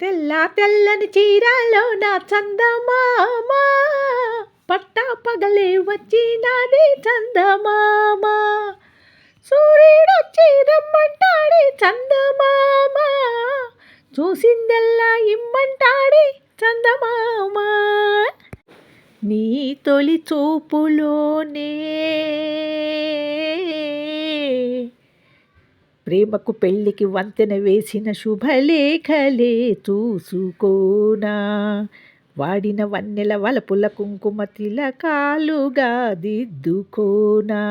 తెల్ల తెల్లని చీరలో నా చందమామ. పట్టా పగలే వచ్చినది చందమామ. సూర్యుడొచ్చి రమ్మంటాడే చందమామ. చూసిందల్లా ఇమ్మంటాడే చందమామ. నీ తొలి చూపులోనే ప్రేమకు పెళ్ళికి వంతెన వేసిన శుభలేఖలే చూసుకోనా. వాడిన వన్నెల వలపుల కుంకుమ తిలకాలుగా దిద్దుకోనా.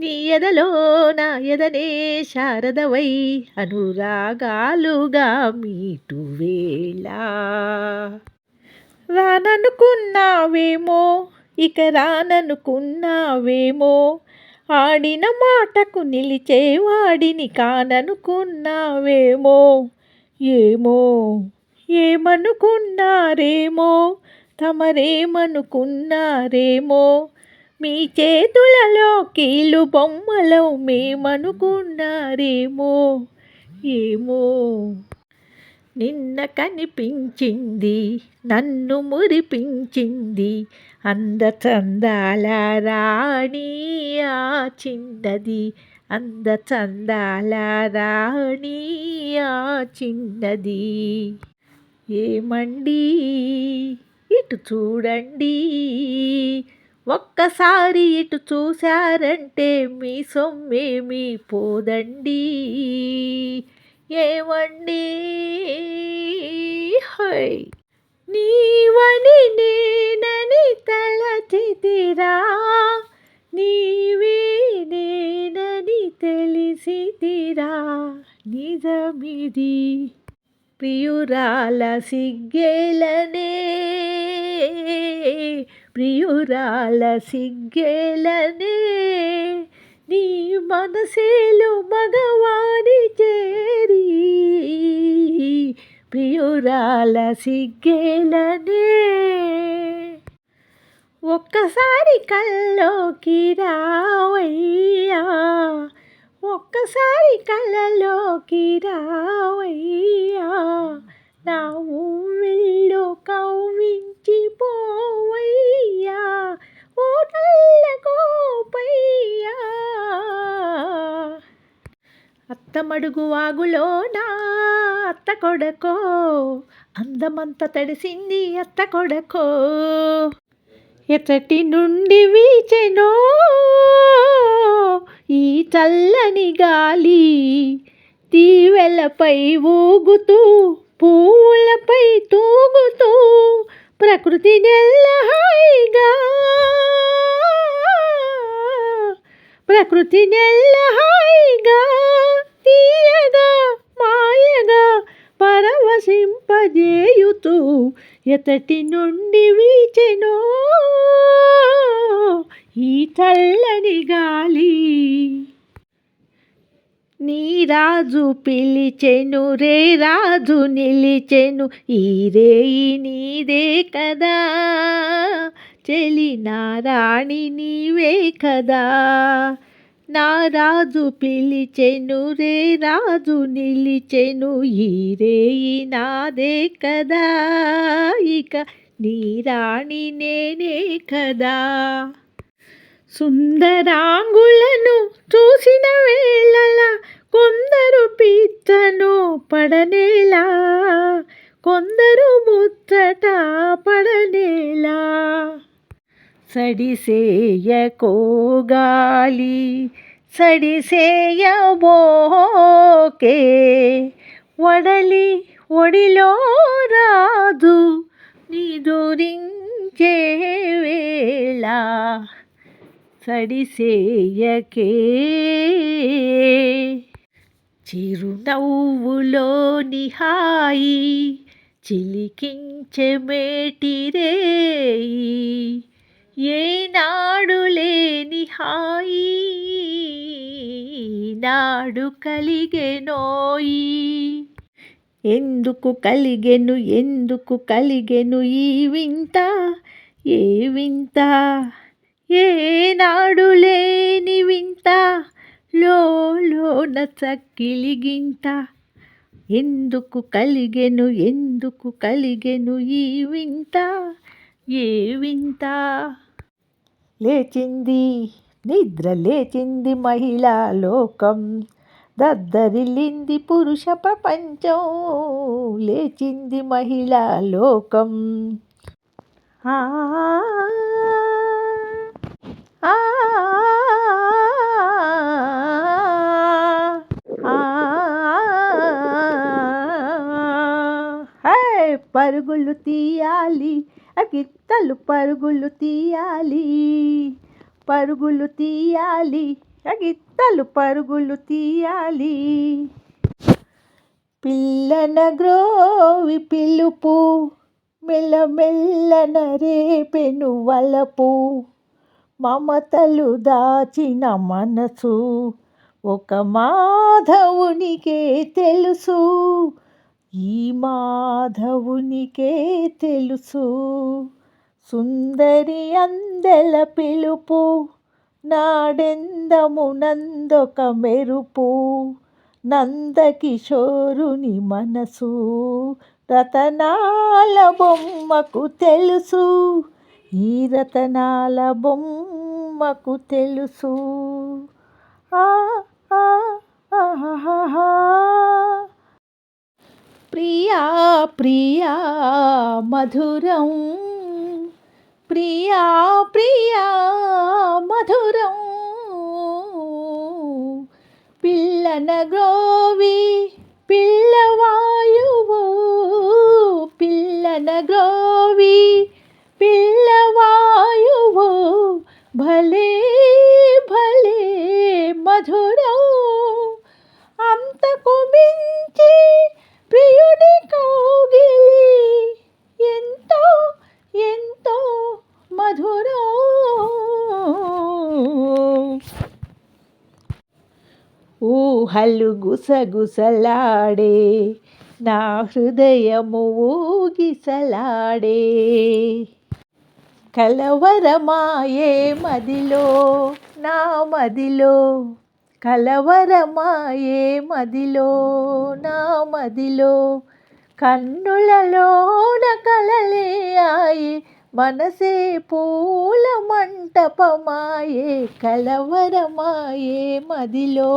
నీ ఎదలోన ఎదనే శారదవై అనురాగాలుగా మీటు వేళ. రాననుకున్నావేమో ఇక రాననుకున్నావేమో ఆడిన మాటకు నిలిచేవాడిని కాననుకున్నావేమో? ఏమో? ఏమనుకున్నారేమో? తమరేమనుకున్నారేమో? మీ చేతులలో కీలు బొమ్మలో మేమనుకున్నారేమో? ఏమో? నిన్న కనిపించింది నన్ను మురిపించింది అందచందాల రాణి ఆ చిన్నది అందచందాల రాణి ఆ చిన్నది ఏమండి ఇటు చూడండి ఒక్కసారి ఇటు చూశారంటే మీ సొమ్మేమి పోదండి ఏమండి హై నీవని నేనని తలచితిరా నీవే నేనని తెలిసితిరా. నిజమిది ప్రియురాల సిగ్గేలనే. ప్రియురాల సిగ్గేలనే. నీ మనసేలు మగవాడి చేరి. ప్రియురాల సిగ్గేలనే. ఒక్కసారి కల్లోకి రావయ్యా ఒక్కసారి కళ్ళలోకి రావయ్యా నా ఊళ్ళో కవ్వించి పోవయ్యా ఓ నల్ల గోపయ్యా. అత్తమడుగు వాగులో నా అత్త కొడకో అందమంత తడిసింది అత్త కొడకో. ఎతటి నుండి వీచెనో ఈ చల్లని గాలి తీవెలపై ఊగుతూ పువ్వులపై తూగుతూ ప్రకృతి నెల్ల హాయిగా. ప్రకృతి నెల్ల హాయిగా తీయగా. ప్రకాశింపజేయుతూ ఎతటి నుండి వీచెనో ఈ చల్లని గాలి. నీ రాజు పిలిచెను రే రాజు నిలిచెను ఈ రేయి నీదే కదా. చెలి నారాణి నీవే కదా. నా రాజు పిలిచెను రే రాజు నిలిచెను ఈ రేయి నాదే కదా. ఇక నీ రాణి నేనే కదా. సుందరాంగులను చూసిన వేళల కొందరు పిచ్చను పడనేలా కొందరు ముచ్చట పడనేలా. సడిసేయకోగాలి సడిసేయబోకే వడలి ఒడిలో రాదు నిదురించే వేళ. సడిసేయకే చిరునవ్వులో నిహాయి చిలికించె మేటిరేయి. ఏనాడు లేని హాయి నాడు కలిగెనోయి ఎందుకు కలిగెను ఎందుకు కలిగెను ఈ వింత ఏ వింత? ఏనాడు లేని వింత లోన చక్కిలిగింత ఎందుకు కలిగెను ఎందుకు కలిగెను ఈ వింత? ఏ వింత లేచింది నిద్ర లేచింది మహిళా లోకం దద్దరిల్లింది పురుష ప్రపంచం లేచింది మహిళా లోకం ఆ పరుగులు తీయాలి అగిత్తలు పరుగులు తీయాలి. పరుగులు తీయాలి. అగిత్తలు పరుగులు తీయాలి. పిల్లన గ్రోవి పిలుపు మెల్లమెల్లన రేపెను వలపు. మమతలు దాచిన మనసు ఒక మాధవునికే తెలుసు. ఈ మాధవునికే తెలుసు. సుందరి అందెల పిలుపు నాడెందము నందొక మెరుపు. నందకిషోరుని మనసు రతనాల బొమ్మకు తెలుసు. ఈ రతనాల బొమ్మకు తెలుసు. ఆ ప్రియా ప్రియా మధురం ప్రియా ప్రియా మధురం పిల్లన గ్రోవి పిల్లవాయువు ఊహలు గుసగుసలాడే నా హృదయము ఊగిసలాడే. కలవరమాయే మదిలో నా మదిలో కలవరమాయే మదిలో నా మదిలో కన్నులలోన కలలే ఆయే మనసే పూల మంటపమాయే కలవరమాయే మదిలో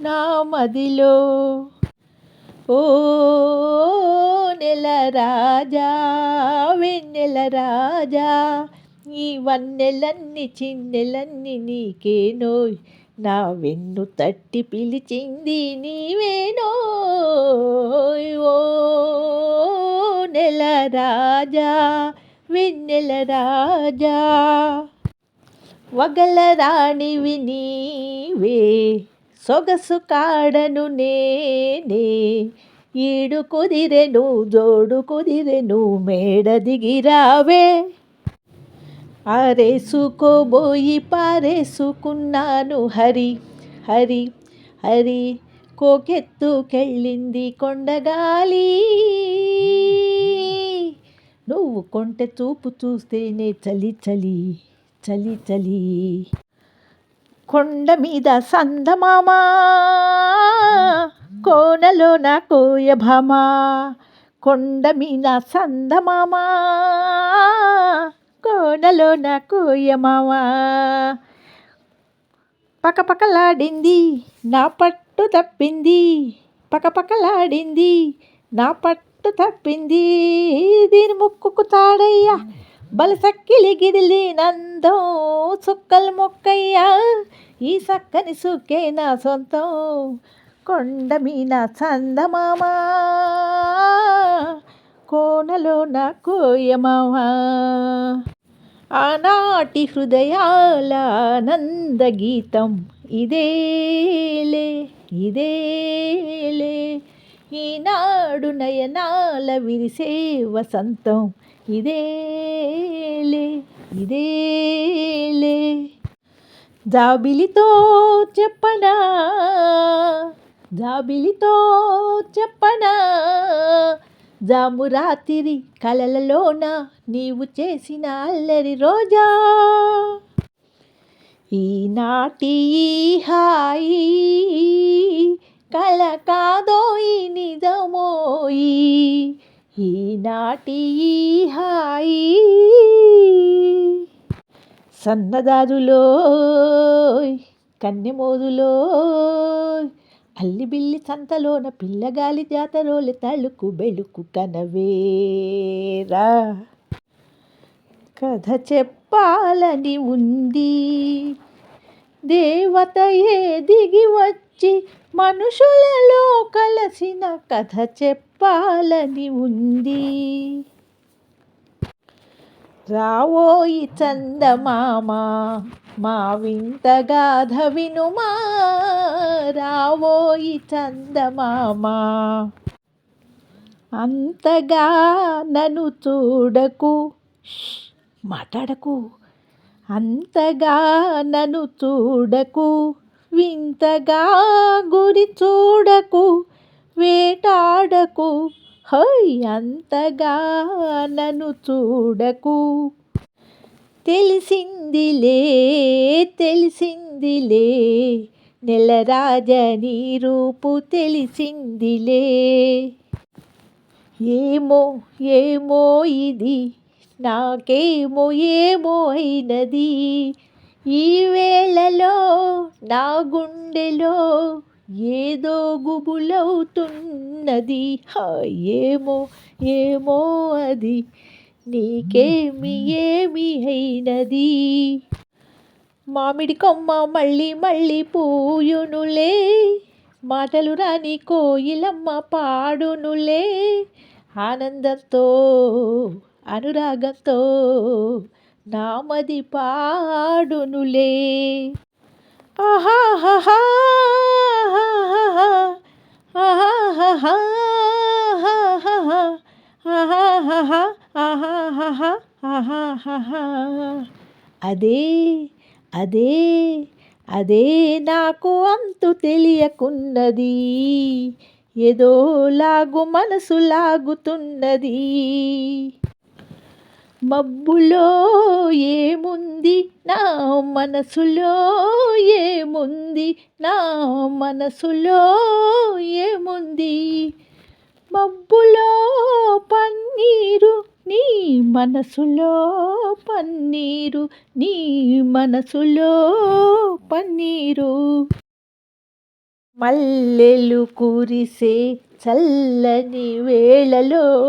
నా మదిలో. ఓ నెల రాజా వెన్నెల రాజా ఈ వన్నెలన్ని చిన్నెలన్ని నీకేనోయ్ నా వెన్ను తట్టి పిలిచింది నీవేనో ఓ నెల రాజా వెన్నెల రాజా వగల రాణివి నీవే. సొగసు కాడను నేనే ఈడు కుదిరెను జోడు కుదిరెను మేడ దిగిరావే ఆరేసుకోబోయి పారేసుకున్నాను హరి హరి హరి కోకెత్తుకెళ్ళింది కొండగాలి. నువ్వు కొంటె చూపు చూస్తేనే చలి చలి చలి చలి. కొండ మీద సందమామా కోనలో నా కోయభమా కొండ మీద సందమామా కోనలో నా కోయమావా పకపకలాడింది నా పట్టు తప్పింది పకపకలాడింది నా పట్టు తప్పింది దీని ముక్కుకు తాడయ్యా. బలసక్కిలి నందో సుక్కల్ సుక్కలు మొక్కయ్యా ఈ సక్కని సుక్కే నా సొంతం. కొండ మీన చందమామా కోనలో నా కోయమావా ఆనాటి హృదయాల నందగీతం ఇదేలే ఇదేలే. ఈనాడు నయనాల విరిసే వసంతం ఇదేలే ఇదేలే. జాబిలితో చెప్పనా జాబిలితో చెప్పనా? జాము రాత్రి కలలలోన నీవు చేసిన అల్లరి రోజా? ఈనాటి హాయి కల ఈ నిజమోయి? ఈనాటి ఈ హాయి సన్నదారులో కన్నెమోదులో అల్లిబిల్లి సంతలోన పిల్లగాలి జాతరోలి తళుకు బెళుకు కనవేరా. కథ చెప్పాలని ఉంది దేవతయే దిగి వచ్చి మనుషులలో కలసిన కథ చెప్పాలని ఉంది. రావోయి చందమామ మా వింత గాథ వినుమా? రావోయి చందమామ అంతగా నన్ను చూడకు. మాట్లాడకు. అంతగా నన్ను చూడకు. వింతగా గురి చూడకు వేటాడకు హై అంతగా నన్ను చూడకు. తెలిసిందిలే తెలిసిందిలే నెలరాజని రూపు తెలిసిందిలే. ఏమో ఏమో ఇది నాకేమో ఏమో అయినది. ఈ వేళలో నా గుండెలో ఏదో గుబులవుతున్నది. ఏమో ఏమో అది. నీకేమి ఏమి అయినది? మామిడి కొమ్మ మళ్ళీ మళ్ళీ పూయునులే. మాటలు రాని కోయిలమ్మ పాడునులే. ఆనందంతో అనురాగంతో నామది పాడునులే. ఆహాహా అదే అదే అదే నాకు అంతు తెలియకున్నది. ఏదో లాగు మనసు లాగుతున్నది మబ్బులో ఏముంది? నా మనసులో ఏముంది? నా మనసులో ఏముంది? మబ్బులో పన్నీరు నీ మనసులో పన్నీరు నీ మనసులో పన్నీరు. మల్లెలు కురిసే చల్లని వేళలో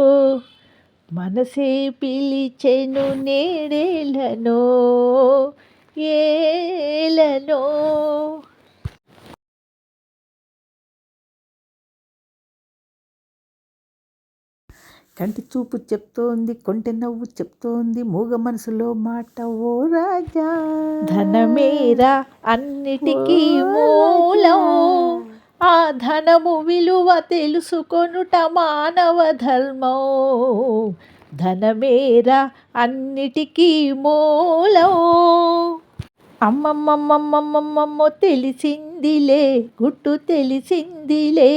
మనసే పిలిచెను నేడేలనో ఏలనో కంటి చూపు చెప్తోంది కొంటె నవ్వు చెప్తోంది మూగ మనసులో మాట ఓ రాజా. ధనమేరా అన్నిటికీ మూలం. ఆ ధనము విలువ తెలుసుకొనుట మానవ ధర్మో. ధనమేరా అన్నిటికీ మూలం. అమ్మమ్మమ్మమ్మమ్మమ్మమ్మో తెలిసిందిలే గుట్టు తెలిసిందిలే.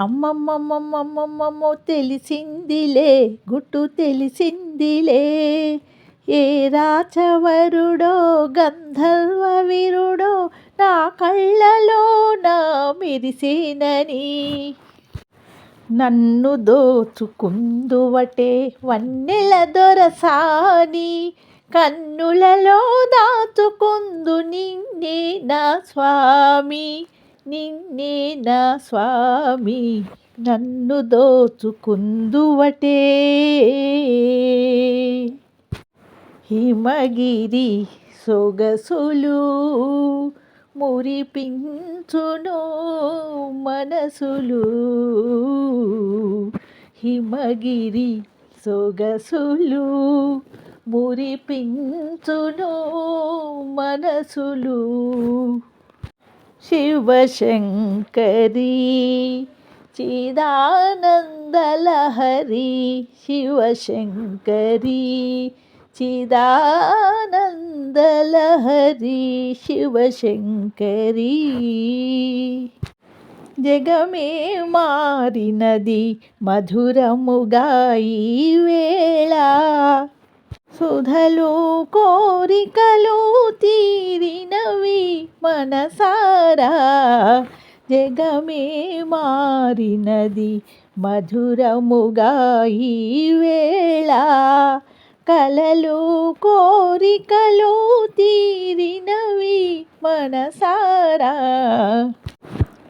అమ్మమ్మమ్మమ్మమ్మమ్మో తెలిసిందిలే గుట్టు తెలిసిందిలే. ఏ రాచవరుడో గంధర్వ వీరుడో నా కళ్ళలో నా మెరిసేనని. నన్ను దోచుకుందువటే వన్నెల దొరసాని. కన్నులలో దాచుకుందు నిన్నే నా స్వామి నిన్నే నా స్వామి. నన్ను దోచుకుందువటే. హిమగిరి సొగసులు మురిపించును మనసులు. హిమగిరి సొగసులు మురిపించును మనసులు. శివశంకరి చిదానందలహరి శివశంకరి చిదానందలహరి శివశంకరీ జగమే మారినది మధురముగాయి వేళ సుధలు కోరికలు తీరినవి మనసారా జగమే మారినది మధురముగాయి వేళ కలలు కోరికలు తీరినవి మనసారా.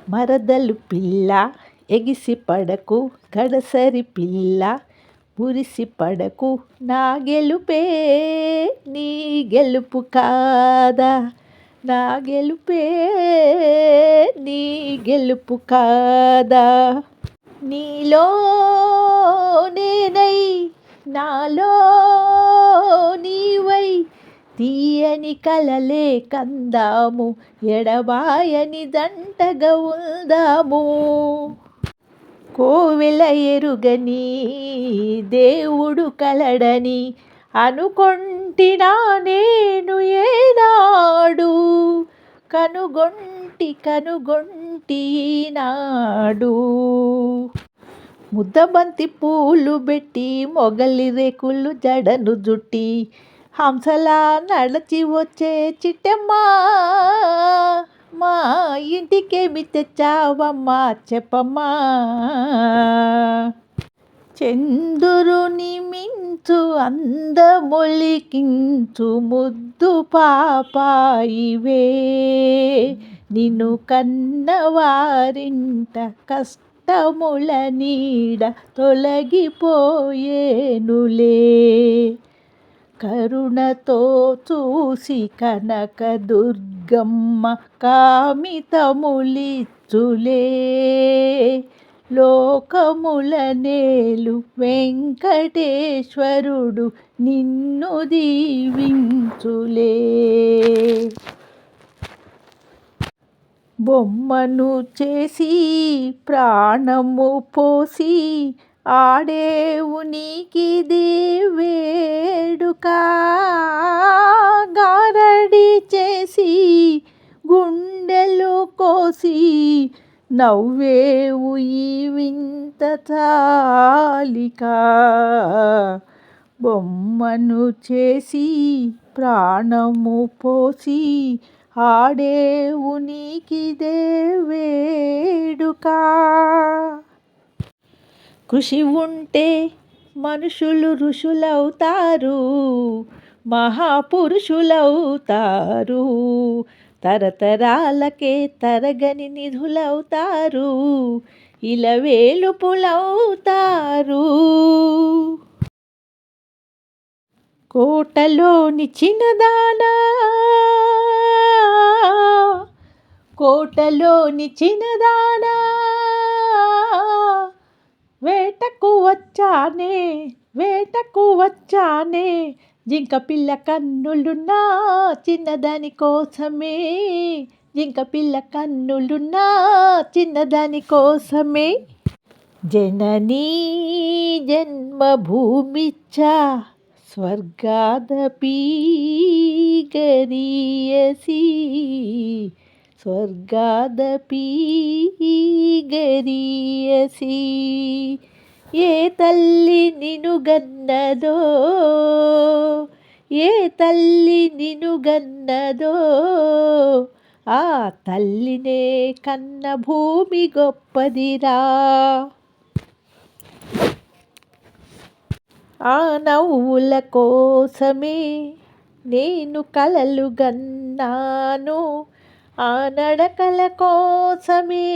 మరదలు పిల్ల ఎగిసి పడకు గడసరి పిల్ల మురిసి పడకు నా గెలుపే నీ గెలుపు కాదా. నా గెలుపే నీ గెలుపు కాదా. నీలో నేనై నాలో నీవై తీయని కలలే కందాము ఎడబాయని దంటగా ఉందాము. కోవెల ఎరుగని దేవుడు కలడని అనుకొంటినా నేను ఏనాడు. కనుగొంటి కనుగొంటి నాడు ముద్దబంతి పూలు పెట్టి మొగలి రేకులు జడను జుట్టి హంసలా నడచి వచ్చే చిట్టమ్మా మా ఇంటికేమి తెచ్చావమ్మా చెప్పమ్మా. చంద్రుని మించు అందమొలికించు ముద్దు పాపాయివే నిన్ను కన్నవారింట కష్టముల నీడ తొలగిపోయేనులే. కరుణతో చూసి కనక దుర్గమ్మ కామితములిచ్చులే. లోకముల నేలు వెంకటేశ్వరుడు నిన్ను దీవించులే. బొమ్మను చేసి ప్రాణము పోసి ఆడేవు నీకిది వేడుక. గారడి చేసి గుండెలు కోసి నవ్వేవు ఈ వింత తాలిక. బొమ్మను చేసి ప్రాణము పోసి ఆడేవు నీకిదే వేడుక. కృషి ఉంటే మనుషులు ఋషులవుతారు మహాపురుషులవుతారు తరతరాలకే తరగని నిధులవుతారు ఇలవేలుపులవుతారు. కోటలోని చిన్నదానా. కోటలోని చిన్నదానా. వేటకు వచ్చానే వేటకు వచ్చానే. జింక పిల్ల కన్నులున్నా చిన్నదాని కోసమే. జింక పిల్ల కన్నులున్నా చిన్నదాని కోసమే. జననీ జన్మభూమిచ్చా స్వర్గాదపి గరీయసి స్వర్గాదపి గరీయసి ఏ తల్లి నిను గన్నదో ఏ తల్లి నిను గన్నదో ఆ తల్లినే కన్న భూమి గొప్పదిరా. ఆ నవ్వుల కోసమే నేను కలలు గన్నాను ఆ నడకల కోసమే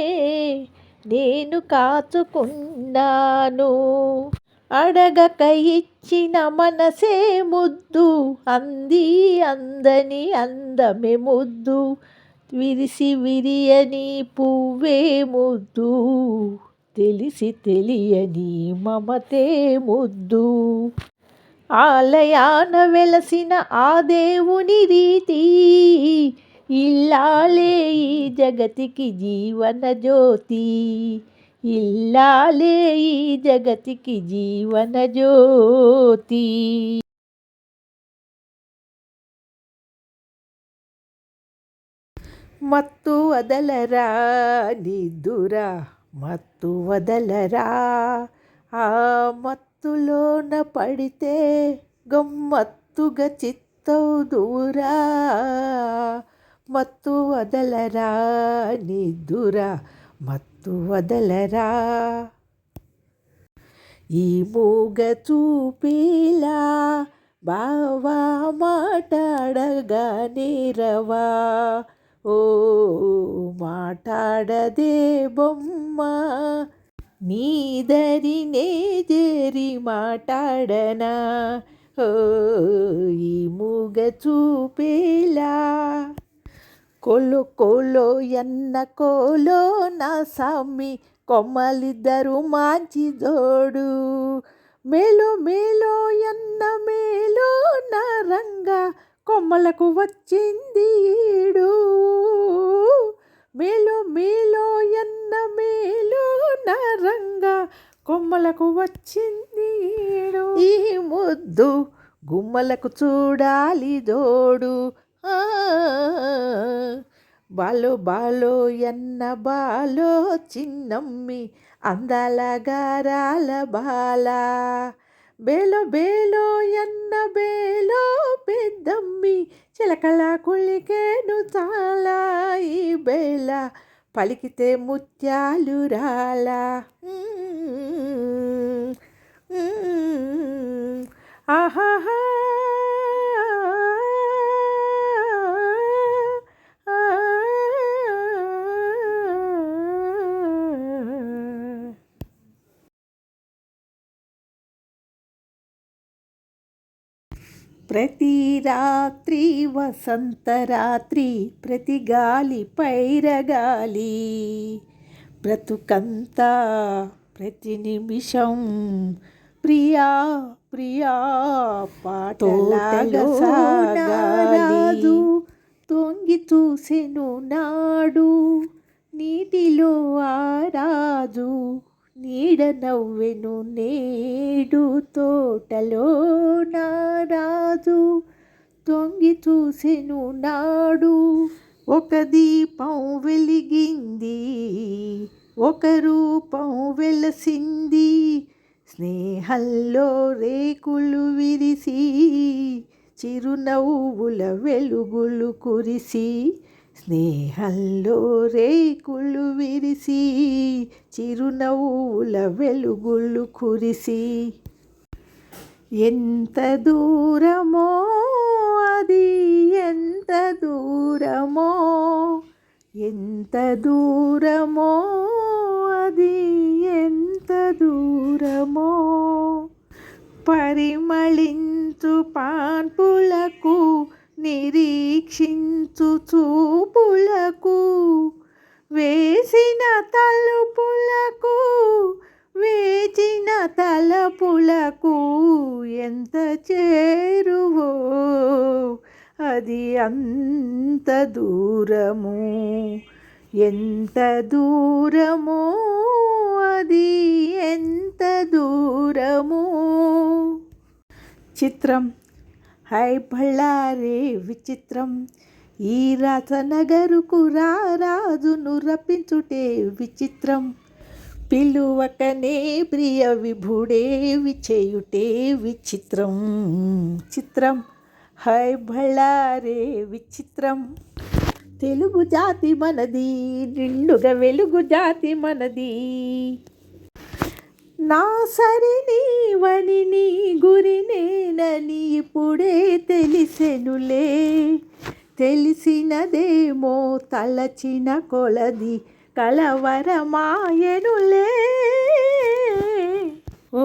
నేను కాచుకున్నాను. అడగక ఇచ్చిన మనసే ముద్దు అంది అందని అందమే ముద్దు. విరిసి విరియని పువ్వే ముద్దు. తెలిసి తెలియని మమతే ముద్దు ఆలయాన వెలసిన ఆ దేవుని రీతి ఇల్లాలే ఈ జగతికి జీవన జ్యోతి ఇల్లాలే ఈ జగతికి జీవన జ్యోతి మత్తు వదలరా నిద్దురా మత్తు వదలరా? ఆ మత్తులోన పడితే గమ్మత్తుగా చిత్తవుదురా మత్తు వదలరా నిద్దురా మత్తు వదలరా? ఈ మూగ చూపేలా? బావా మాట్లాడగా నేరవా ఓ మాట్లాడదే బొమ్మ. నీదరినే జరి మాట్లాడనా ఓ ఈ మూగ చూపేలా? కోలో కోలో ఎన్న కోలో నా సామి కొమ్మలిద్దరు మంచి జోడు. మేలో మేలో ఎన్న మేలో నా రంగా కొమ్మలకు వచ్చింది ఈడు. మేలో మేలో ఎన్న మేలో నరంగా కొమ్మలకు వచ్చింది ఈడు. ఈ ముద్దు గుమ్మలకు చూడాలి జోడు ఆ, బాలో బాలో ఎన్న బాలో చిన్నమ్మి అందాల గారాల బాలా. బేలో బేలో ఎన్న బేలో పెద్దమ్మి చిలకల కుళ్ళికేను చాలా ఈ బేల. పలికితే ముత్యాలు రాలా. ఆహాహా. ప్రతి రాత్రి వసంత రాత్రి ప్రతి గాలి పైరగాలి. బ్రతుకంతా ప్రతి నిమిషం ప్రియా ప్రియా పాటలాగా సాగాలి. తొంగి చూసెను నాడు నీటిలో ఆరాజు నీడ నవ్వెను నేడు తోటలో నారాజు తొంగి చూసెను నాడు ఒక దీపం వెలిగింది ఒక రూపం వెలసింది. స్నేహంలో రేకులు విరిసి చిరునవ్వుల వెలుగులు కురిసి స్నేహంలో రేకులు విరిసి చిరునవ్వుల వెలుగులు కురిసి. ఎంత దూరమో అది ఎంత దూరమో ఎంత దూరమో అది ఎంత దూరమో. పరిమళించు పాన్పులకు నిరీక్షించు చూపులకు వేసిన తలుపులకు వేచిన తలపులకు ఎంత చేరువో అది అంత దూరము. ఎంత దూరము అది ఎంత దూరము. చిత్రం హై బళ్ళారే విచిత్రం. ఈ రాజనగరుకు రారాజును రప్పించుటే విచిత్రం. పిలువకనే ప్రియ విభుడే విచేయుటే విచిత్రం. చిత్రం. హై బళ్ళారే విచిత్రం. తెలుగు జాతి మనది నిండుగా వెలుగు జాతి మనది. నా సరి నీవని నీ గురి నేనని ఇప్పుడే తెలిసెనులే. తెలిసినదేమో తలచిన కొలది కలవరమాయనులే. ఓ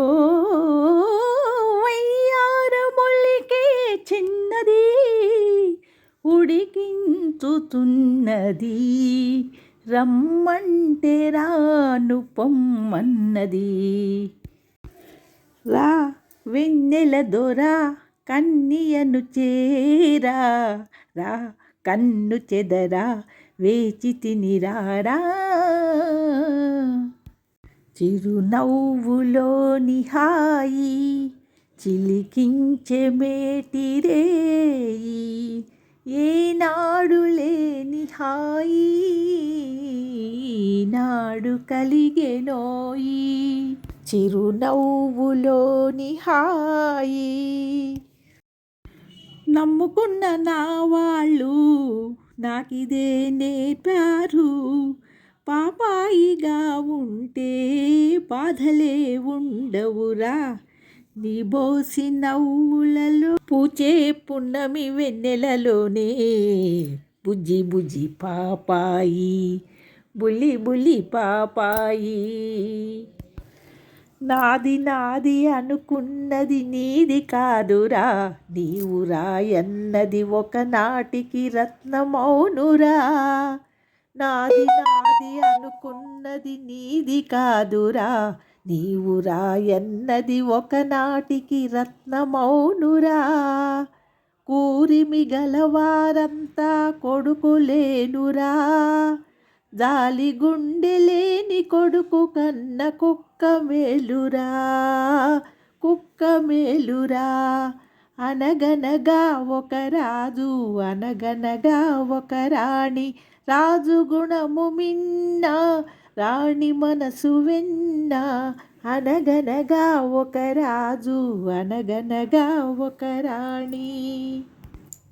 వయ్యారముల్లికే చిన్నది ఉడికించుతున్నది. రమ్మంటే రాను పొమ్మన్నది. రా వెన్నెల దొరా కన్నియను చేరా. రా కన్ను చెదరా వేచి తినిరారా. చిరునవ్వులో నిహాయి చిలికించే మేటిరేయి. ఏనాడు లేని హాయి నాడు కలిగెనోయి చిరునవ్వులోని హాయి. నమ్ముకున్న నా వాళ్ళు నాకిదే నేర్పారు. పాపాయిగా ఉంటే బాధలే ఉండవురా. నీ బోసి నవ్వులలో పూచే పున్నమి వెన్నెలలోనే. బుజ్జి బుజ్జి పాపాయి బుల్లి బుల్లి పాపాయి. నాది నాది అనుకున్నది నీది కాదురా నీవు రాయన్నది ఒకనాటికి రత్నమౌనురా. నాది నాది అనుకున్నది నీది కాదురా నీవు రాయన్నది ఒకనాటికి రత్నమౌనురా. కూరిమి గలవారంతా కొడుకులేనురా. జాలి గుండె లేని కొడుకు కన్న కుక్క మేలురా. కుక్క మేలురా. అనగనగా ఒక రాజు అనగనగా ఒక రాణి. రాజు గుణము మిన్నా రాణి మనసు వెన్న అనగనగా ఒక రాజు అనగనగా ఒక రాణి.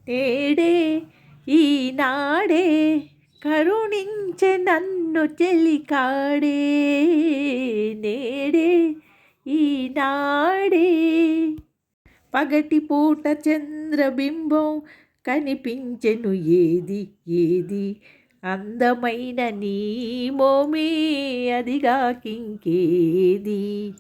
నేడే ఈనాడే కరుణించె నన్ను చెలికాడే. నేడే ఈనాడే పగటి పూట చంద్రబింబం కనిపించెను. ఏది ఏది అందమైన నీ మోమే అదిగా కింకేది.